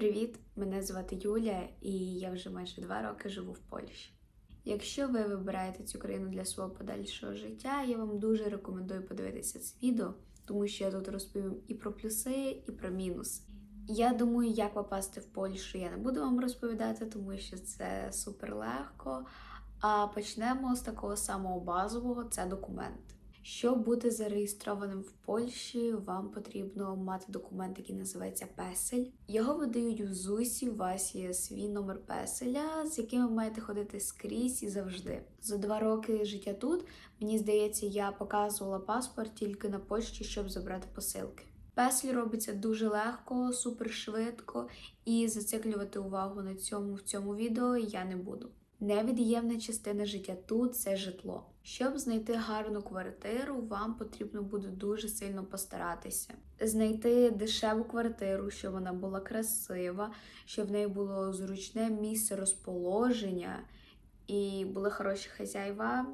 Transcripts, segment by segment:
Привіт! Мене звати Юля, і я вже майже два роки живу в Польщі. Якщо ви вибираєте цю країну для свого подальшого життя, я вам дуже рекомендую подивитися це відео, тому що я тут розповім і про плюси, і про мінуси. Я думаю, як попасти в Польщу, я не буду вам розповідати, тому що це супер легко. А почнемо з такого самого базового це документи. Щоб бути зареєстрованим в Польщі, вам потрібно мати документ, який називається песель. Його видають в ЗУСі. У вас є свій номер песеля, з яким ви маєте ходити скрізь і завжди. За два роки життя тут мені здається, я показувала паспорт тільки на почті, щоб забрати посилки. Песель робиться дуже легко, супер швидко, і зациклювати увагу на цьому в цьому відео я не буду. Невід'ємна частина життя тут це житло. Щоб знайти гарну квартиру, вам потрібно буде дуже сильно постаратися. Знайти дешеву квартиру, щоб вона була красива, щоб в неї було зручне місце розположення і були хороші хазяїва.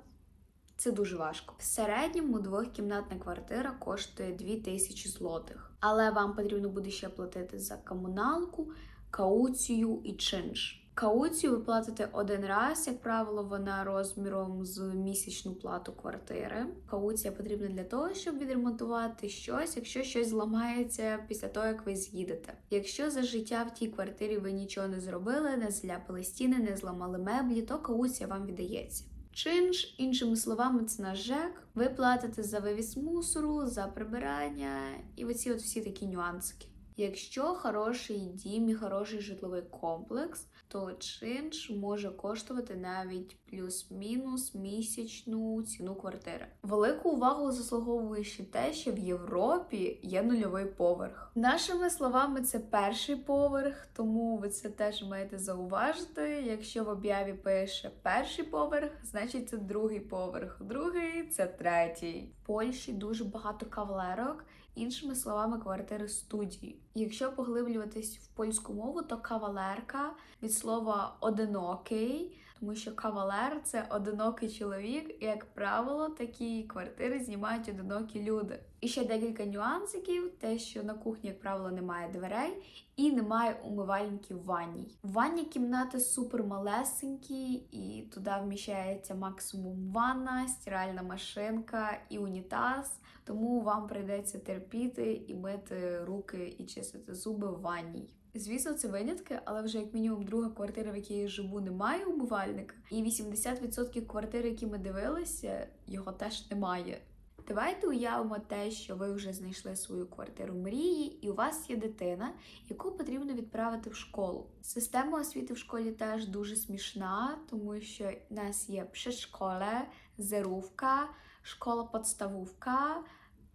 Це дуже важко. В середньому двохкімнатна квартира коштує 2000 злотих, але вам потрібно буде ще платити за комуналку, кауцію і чинш. Кауцію ви платите один раз, як правило, вона розміром з місячну плату квартири. Кауція потрібна для того, щоб відремонтувати щось, якщо щось зламається після того, як ви з'їдете. Якщо за життя в тій квартирі ви нічого не зробили, не зляпали стіни, не зламали меблі, то кауція вам віддається. Чинш, іншими словами, це наш ЖЕК. Ви платите за вивіз мусору, за прибирання і оці от всі такі нюансики. Якщо хороший дім і хороший житловий комплекс, то чинш може коштувати навіть плюс-мінус місячну ціну квартири. Велику увагу заслуговує ще те, що в Європі є нульовий поверх. Нашими словами, це перший поверх, тому ви це теж маєте зауважити. Якщо в об'яві пише перший поверх, значить це другий поверх. Другий це третій. В Польщі дуже багато кавалерок. Іншими словами, квартири студії. Якщо поглиблюватись в польську мову, то кавалерка від слова одинокий, тому що кавалер це одинокий чоловік, і, як правило, такі квартири знімають одинокі люди. І ще декілька нюансиків: те, що на кухні, як правило, немає дверей і немає умивальників в ванній. Ванні кімнати супер малесенькі, і туди вміщається максимум ванна, стиральна машинка і унітаз. Тому вам прийдеться терпіти і мити руки і чистити зуби в ванній. Звісно, це винятки, але вже як мінімум друга квартира, в якій я живу, немає умивальника. І 80% квартир, які ми дивилися, його теж немає. Давайте уявимо те, що ви вже знайшли свою квартиру мрії, і у вас є дитина, яку потрібно відправити в школу. Система освіти в школі теж дуже смішна, тому що в нас є пшешколе, зерувка, школа подставувка,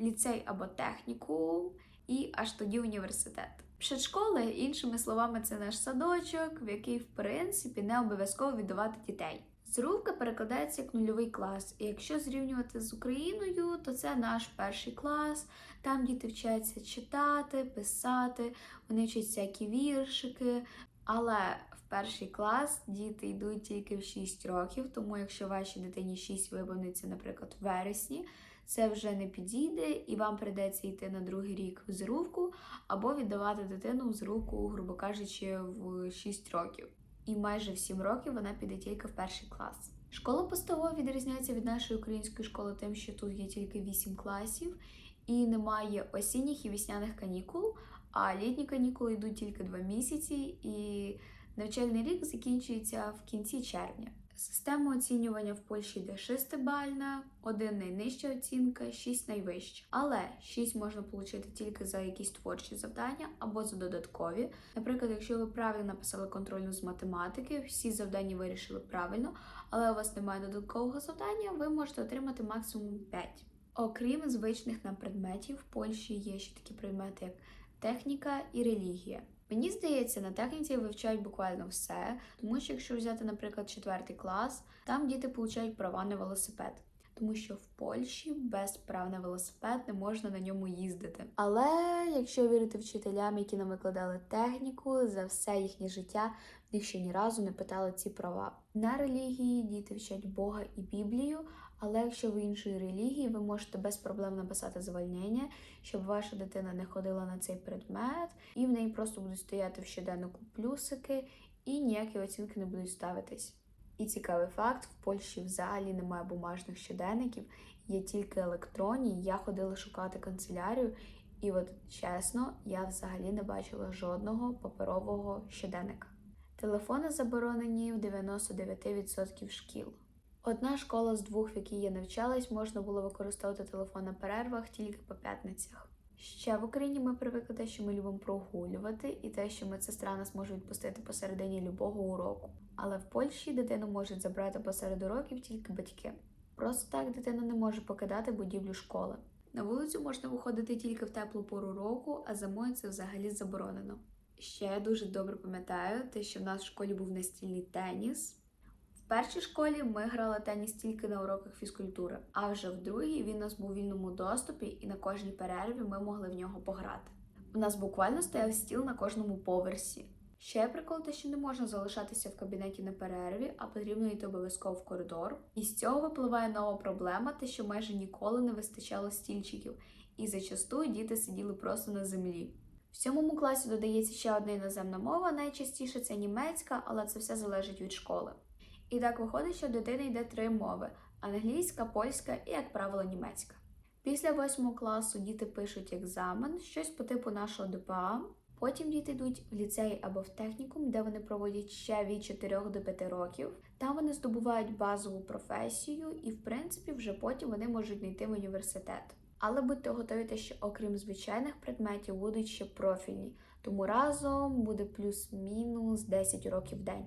ліцей або технікум, і аж тоді університет. Przedшколи, іншими словами, це наш садочок, в який, в принципі, не обов'язково віддавати дітей. Зрубка перекладається як нульовий клас, і якщо зрівнювати з Україною, то це наш перший клас. Там діти вчаться читати, писати, вони вчать всякі віршики. Але перший клас діти йдуть тільки в 6 років, тому якщо вашій дитині 6 виповниться, наприклад, в вересні, це вже не підійде, і вам прийдеться йти на другий рік в зрувку або віддавати дитину в зрувку, грубо кажучи, в 6 років. І майже в 7 років вона піде тільки в перший клас. Школа постава відрізняється від нашої української школи тим, що тут є тільки 8 класів, і немає осінніх і весняних канікул, а літні канікули йдуть тільки 2 місяці, і навчальний рік закінчується в кінці червня. Система оцінювання в Польщі йде 6-бальна, 1 найнижча оцінка, 6 найвища. Але 6 можна отримати тільки за якісь творчі завдання або за додаткові. Наприклад, якщо ви правильно написали контрольну з математики, всі завдання вирішили правильно, але у вас немає додаткового завдання, ви можете отримати максимум 5. Окрім звичних нам предметів, в Польщі є ще такі предмети, як техніка і релігія. Мені здається, на техніці вивчають буквально все, тому що якщо взяти, наприклад, четвертий клас, там діти получають права на велосипед. Тому що в Польщі без прав на велосипед не можна на ньому їздити. Але якщо вірити вчителям, які нам викладали техніку, за все їхнє життя них ще ні разу не питали ці права. На релігії діти вчать Бога і Біблію, Але якщо ви іншої релігії, ви можете без проблем написати звольнення, щоб ваша дитина не ходила на цей предмет, і в неї просто будуть стояти в щоденнику плюсики, і ніякі оцінки не будуть ставитись. І цікавий факт: в Польщі взагалі немає бумажних щоденників, є тільки електронні. Я ходила шукати канцелярію, і от чесно, я взагалі не бачила жодного паперового щоденника. Телефони заборонені в 99% шкіл. Одна школа з двох, в якій я навчалась, можна було використовувати телефон на перервах тільки по п'ятницях. Ще в Україні ми привикли те, що ми любимо прогулювати, і те, що медсестра нас може відпустити посередині любого уроку. Але в Польщі дитину можуть забрати посеред уроків тільки батьки. Просто так дитина не може покидати будівлю школи. На вулицю можна виходити тільки в теплу пору року, а зимою це взагалі заборонено. Ще дуже добре пам'ятаю те, що в нас в школі був настільний теніс. В першій школі ми грали теніс тільки на уроках фізкультури, а вже в другій він у нас був в вільному доступі, і на кожній перерві ми могли в нього пограти. У нас буквально стояв стіл на кожному поверсі. Ще прикол те, що не можна залишатися в кабінеті на перерві, а потрібно йти обов'язково в коридор. І з цього випливає нова проблема, те, що майже ніколи не вистачало стільчиків, і зачасту діти сиділи просто на землі. В сьомому класі додається ще одна іноземна мова, найчастіше це німецька, але це все залежить від школи. І так виходить, що в дитини йде три мови: англійська, польська і, як правило, німецька. Після восьмого класу діти пишуть екзамен, щось по типу нашого ДПА. Потім діти йдуть в ліцей або в технікум, де вони проводять ще від 4 до 5 років. Там вони здобувають базову професію, і, в принципі, вже потім вони можуть знайти в університет. Але будьте готові, те, що окрім звичайних предметів будуть ще профільні, тому разом буде плюс-мінус 10 уроків в день.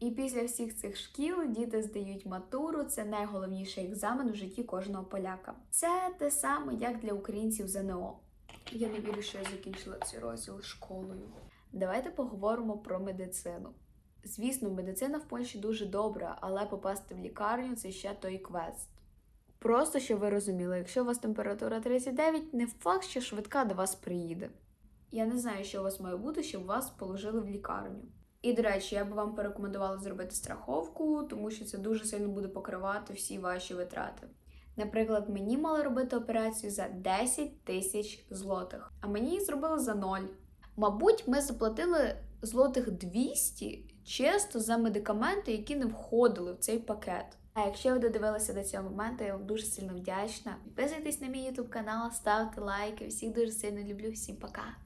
І після всіх цих шкіл діти здають матуру. Це найголовніший екзамен у житті кожного поляка. Це те саме, як для українців ЗНО. Я не вірю, що я закінчила цей розділ школою. Давайте поговоримо про медицину. Звісно, медицина в Польщі дуже добра, але попасти в лікарню це ще той квест. Просто щоб ви розуміли, якщо у вас температура 39, не факт, що швидка до вас приїде. Я не знаю, що у вас має бути, щоб вас положили в лікарню. І, до речі, я би вам порекомендувала зробити страховку, тому що це дуже сильно буде покривати всі ваші витрати. Наприклад, мені мали робити операцію за 10 тисяч злотих, а мені її зробили за 0. Мабуть, ми заплатили злотих 200 чисто за медикаменти, які не входили в цей пакет. А якщо ви додивилися до цього моменту, я вам дуже сильно вдячна. Підписуйтесь на мій YouTube канал, ставте лайки. Всіх дуже сильно люблю. Всім пока!